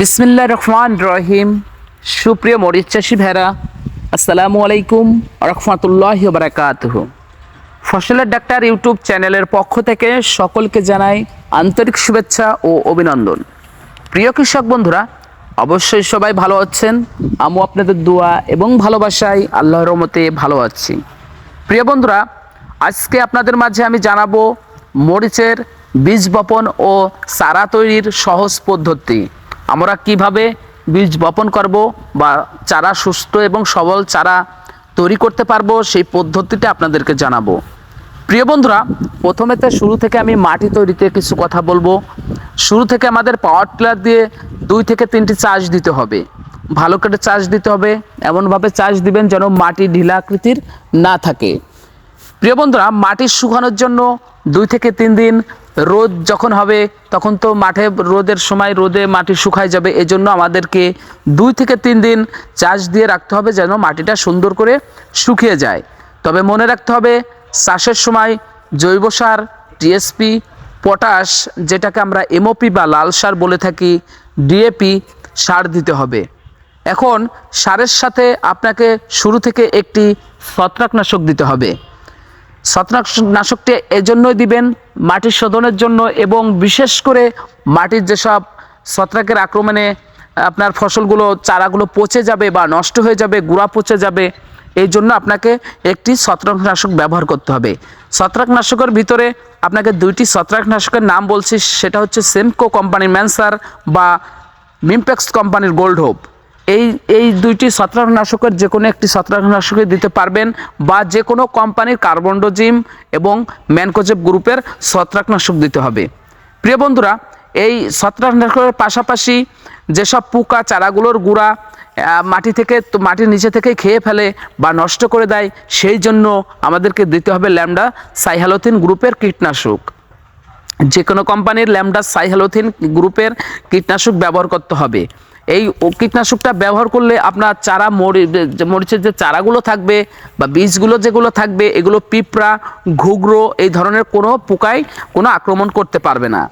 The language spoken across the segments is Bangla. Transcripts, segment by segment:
বিসমিল্লা রহমান রহিম। সুপ্রিয় মরিচ চাষি ভেরা আসসালামু আলাইকুম রহমতুল্লাহ বারাকাতুহ। ফসলের ডাক্তার ইউটিউব চ্যানেলের পক্ষ থেকে সকলকে জানাই আন্তরিক শুভেচ্ছা ও অভিনন্দন। প্রিয় কৃষক বন্ধুরা, অবশ্যই সবাই ভালো আছেন। আমু আপনাদের দোয়া এবং ভালোবাসায় আল্লাহর রহমতে ভালো আছি। প্রিয় বন্ধুরা, আজকে আপনাদের মাঝে আমি জানাব মরিচের বীজ বপন ও চারা তৈরির সহজ পদ্ধতি। আমরা কীভাবে বীজ বপন করব বা চারা সুস্থ এবং সবল চারা তৈরি করতে পারব, সেই পদ্ধতিটা আপনাদেরকে জানাব। প্রিয় বন্ধুরা, প্রথমে তো শুরু থেকে আমি মাটি তৈরিতে কিছু কথা বলব। শুরু থেকে আমাদের পাওয়ার টিলার দিয়ে দুই থেকে তিনটি চাষ দিতে হবে। ভালো করে চাষ দিতে হবে, এমনভাবে চাষ দিবেন যেন মাটি ঢিলা আকৃতির না থাকে। প্রিয় বন্ধুরা, মাটি শুকানোর জন্য দুই থেকে তিন দিন রোদ যখন হবে, তখন তো মাঠে রোদের সময় রোদে মাটি শুকায় যাবে। এজন্য আমাদেরকে দুই থেকে তিন দিন চাষ দিয়ে রাখতে হবে যেন মাটিটা সুন্দর করে শুকিয়ে যায়। তবে মনে রাখতে হবে, চাষের সময় জৈব সার টিএসপি পটাশ, যেটাকে আমরা এমওপি বা লাল সার বলে থাকি ডিএপি সার দিতে হবে। এখন সারের সাথে আপনাকে শুরু থেকে একটি ছত্রাকনাশক দিতে হবে। ছত্রাকনাশকটি এজন্যই দিবেন মাটির শোধনের জন্য এবং বিশেষ করে মাটির যেসব ছত্রাকের আক্রমণে আপনার ফসলগুলো, চারাগুলো পচে যাবে বা নষ্ট হয়ে যাবে, গুঁড়া পচে যাবে, এই জন্য আপনাকে একটি ছত্রাকনাশক ব্যবহার করতে হবে। ছত্রাকনাশকের ভিতরে আপনাকে দুইটি ছত্রাকনাশকের নাম বলছি, সেটা হচ্ছে সেমকো কোম্পানির ম্যানসার বা মিমপ্যাক্স কোম্পানির গোল্ড হোপ এই এই দুইটি ছত্রাকনাশকের যে কোনো একটি ছত্রাকনাশকে দিতে পারবেন বা যে কোনো কোম্পানির কার্বনডোজিম এবং ম্যানকোজেব গ্রুপের ছত্রাকনাশক দিতে হবে। প্রিয় বন্ধুরা, এই ছত্রাকনাশকের পাশাপাশি যেসব পোকা চারাগুলোর গুঁড়া মাটি থেকে তো মাটির নিচে থেকে খেয়ে ফেলে বা নষ্ট করে দেয়, সেই জন্য আমাদেরকে দিতে হবে ল্যামডা সাইহালোথিন গ্রুপের কীটনাশক। যে কোনো কোম্পানির ল্যামডা সাইহ্যালোথিন গ্রুপের কীটনাশক ব্যবহার করতে হবে। এই কীটনাশকটা ব্যবহার করলে আপনার চারা মরি মরিচের যে চারাগুলো থাকবে বা বীজগুলো যেগুলো থাকবে, এগুলো পিঁপড়া ঘুগরো এই ধরনের কোনো পোকায় কোনো আক্রমণ করতে পারবে না।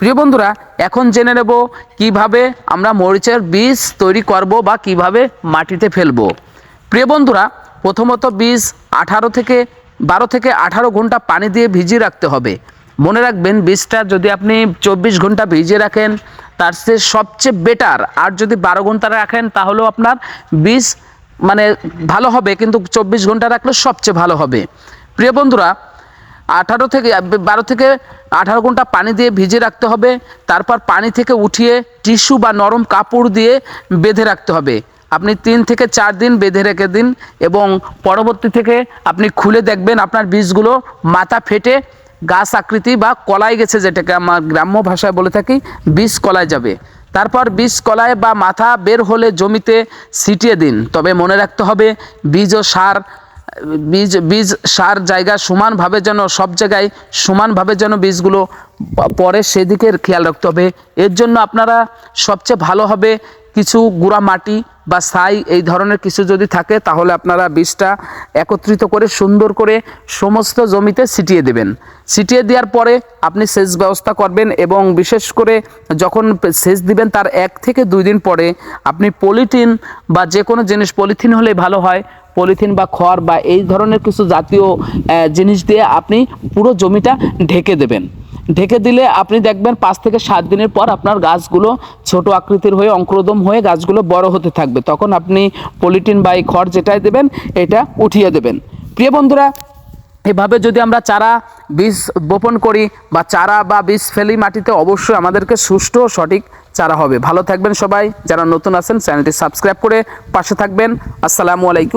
প্রিয় বন্ধুরা, এখন জেনে নেব কীভাবে আমরা মরিচের বীজ তৈরি করব বা কীভাবে মাটিতে ফেলব। প্রিয় বন্ধুরা, প্রথমত বীজ আঠারো থেকে বারো থেকে আঠারো ঘণ্টা পানি দিয়ে ভিজিয়ে রাখতে হবে। মনে রাখবেন বীজটা যদি আপনি চব্বিশ ঘণ্টা ভিজিয়ে রাখেন তার চেয়ে সবচেয়ে বেটার আর যদি বারো ঘণ্টা রাখেন, তাহলেও আপনার বিষ মানে ভালো হবে, কিন্তু চব্বিশ ঘণ্টা রাখলে সবচেয়ে ভালো হবে। প্রিয় বন্ধুরা, আঠারো থেকে, বারো থেকে আঠারো ঘণ্টা পানি দিয়ে ভিজিয়ে রাখতে হবে, তারপর পানি থেকে উঠিয়ে টিস্যু বা নরম কাপড় দিয়ে বেঁধে রাখতে হবে। আপনি তিন থেকে চার দিন বেঁধে রেখে দিন এবং পরবর্তী থেকে আপনি খুলে দেখবেন আপনার বীজগুলো মাথা ফেটে গাছ আকৃতি বা কলাই গেছে যেটাকে আমার গ্রাম্য ভাষায় বলে থাকি, বীজ কলায় যাবে। তারপর বীজ কলায় বা মাথা বের হলে জমিতে ছিটিয়ে দিন। তবে মনে রাখতে হবে, বীজ ও সার, বীজ বীজ, সার জায়গা সমানভাবে যেন, সব জায়গায় সমানভাবে যেন বীজগুলো পরে সেদিকে খেয়াল রাখতে হবে। এর জন্য আপনারা সবচেয়ে ভালো হবে কিছু গুঁড়া মাটি বা ছাই এই ধরনের কিছু যদি থাকে, তাহলে আপনারা বীজটা একত্রিত করে সুন্দর করে সমস্ত জমিতে ছিটিয়ে দেবেন। ছিটিয়ে দেওয়ার পরে আপনি সেচ ব্যবস্থা করবেন এবং বিশেষ করে যখন সেচ দিবেন, তার এক থেকে দুই দিন পরে আপনি পলিথিন বা যে কোনো জিনিস, পলিথিন হলে ভালো হয়। পলিথিন বা খড় বা এই ধরনের কিছু জাতীয় জিনিস দিয়ে আপনি পুরো জমিটা ঢেকে দেবেন। ঢেকে দিলে আপনি দেখবেন পাঁচ থেকে সাত দিনের পর আপনার গাছগুলো ছোট আকৃতির হয়ে অঙ্কুরোদম হয়ে গাছগুলো বড় হতে থাকবে। তখন আপনি পলিটিন বা এই খড় যেটাই দেবেন, এটা উঠিয়ে দেবেন। প্রিয় বন্ধুরা, এভাবে যদি আমরা চারা, বীজ বপন করি বা চারা বা বীজ ফেলি মাটিতে, অবশ্যই আমাদেরকে সুষ্ঠু ও সঠিক চারা হবে। ভালো থাকবেন সবাই। যারা নতুন আছেন, চ্যানেলটি সাবস্ক্রাইব করে পাশে থাকবেন। আসসালামু আলাইকুম।